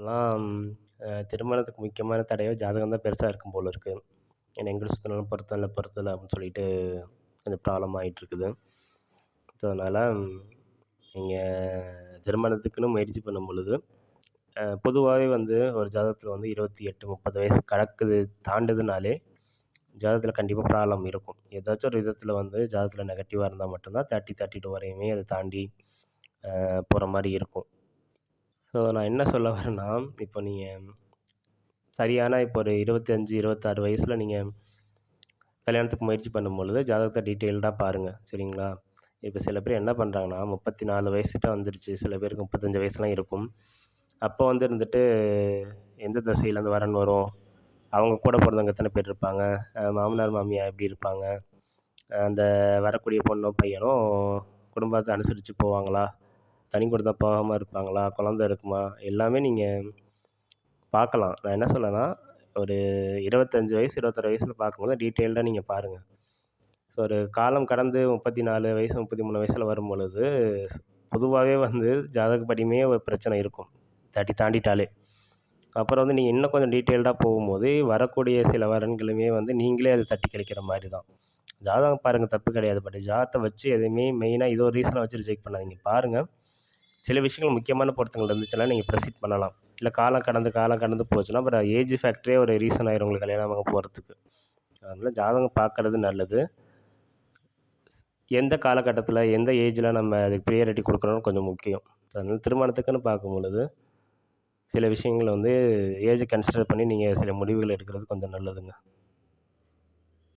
இப்போல்லாம் திருமணத்துக்கு முக்கியமான தடையே ஜாதகம் தான் பெருசாக இருக்கும் போல் இருக்குது ஏன்னா எங்கே சுற்றினாலும் பொருத்தம் இல்லை பொருத்தம் இல்லை அப்படின்னு சொல்லிட்டு கொஞ்சம் ப்ராப்ளம் ஆகிட்ருக்குது ஸோ அதனால் நீங்கள் திருமணத்துக்குன்னு முயற்சி பண்ணும் பொழுது பொதுவாகவே வந்து ஒரு ஜாதகத்தில் வந்து இருபத்தி எட்டு முப்பது வயசு கடக்குது தாண்டுதுனாலே ஜாதகத்தில் கண்டிப்பாக ப்ராப்ளம் இருக்கும். ஏதாச்சும் ஒரு விதத்தில் வந்து ஜாதகத்தில் நெகட்டிவாக இருந்தால் மட்டும்தான் தேர்ட்டி தேர்ட்டி டூ வரையுமே அதை தாண்டி போகிற மாதிரி இருக்கும். ஸோ நான் என்ன சொல்ல வரேன்னா இப்போ நீங்கள் சரியான இப்போ ஒரு இருபத்தஞ்சி இருபத்தாறு வயசில் நீங்கள் கல்யாணத்துக்கு முயற்சி பண்ணும் பொழுது ஜாதகத்தை டீட்டெயில்டாக பாருங்கள் சரிங்களா? இப்போ சில பேர் என்ன பண்ணுறாங்கன்னா முப்பத்தி நாலு வயசுகிட்ட வந்துருச்சு சில பேருக்கு முப்பத்தஞ்சு வயசுலாம் இருக்கும். அப்போ வந்து இருந்துட்டு எந்த திசையிலேருந்து வரன் வரும்? அவங்க கூட பிறந்தவங்க எத்தனை பேர் இருப்பாங்க? மாமனார் மாமியார் எப்படி இருப்பாங்க? அந்த வரக்கூடிய பொண்ணும் பையனும் குடும்பத்தை அனுசரித்து போவாங்களா? தனி கொடுத்தா போகாமல் இருப்பாங்களா? குழந்த இருக்குமா? எல்லாமே நீங்கள் பார்க்கலாம். நான் என்ன சொல்லேன்னா ஒரு இருபத்தஞ்சி வயசு இருபத்தாறு வயசில் பார்க்கும்போது டீட்டெயில்டாக நீங்கள் பாருங்கள் ஸோ ஒரு காலம் கடந்து முப்பத்தி நாலு வயசு முப்பத்தி மூணு வயசில் வரும் பொழுது பொதுவாகவே வந்து ஜாதகப்படியுமே ஒரு பிரச்சனை இருக்கும். தட்டி தாண்டிட்டாலே. அப்புறம் வந்து நீங்கள் இன்னும் கொஞ்சம் டீட்டெயில்டாக போகும்போது வரக்கூடிய சில வரன்களுமே வந்து நீங்களே அதை தட்டி கழிக்கிற மாதிரி தான் ஜாதகம் பாருங்கள் தப்பு கிடையாது. பட் ஜாதத்தை வச்சு எதுவுமே மெயினாக இது ஒரு ரீசனாக வச்சு ரிஜெக்ட் பண்ணாதீங்க. பாருங்கள் சில விஷயங்கள் முக்கியமான பொருத்தங்கள் இருந்துச்சுன்னா நீங்கள் ப்ரொசீட் பண்ணலாம். இல்லை காலம் கடந்து காலம் கடந்து போச்சுன்னா அப்புறம் ஏஜ் ஃபேக்டரே ஒரு ரீசன் ஆயிரும் உங்களுக்கு கல்யாணம் ஆக போகிறதுக்கு அதனால் ஜாதகம் பார்க்குறது நல்லது. எந்த காலகட்டத்தில் எந்த ஏஜில் நம்ம அதுக்கு ப்ரியாரிட்டி கொடுக்குறோன்னு கொஞ்சம் முக்கியம். அதனால் திருமணத்துக்குன்னு பார்க்கும் பொழுது சில விஷயங்களை வந்து ஏஜை கன்சிடர் பண்ணி நீங்கள் சில முடிவுகள் எடுக்கிறது கொஞ்சம் நல்லதுங்க.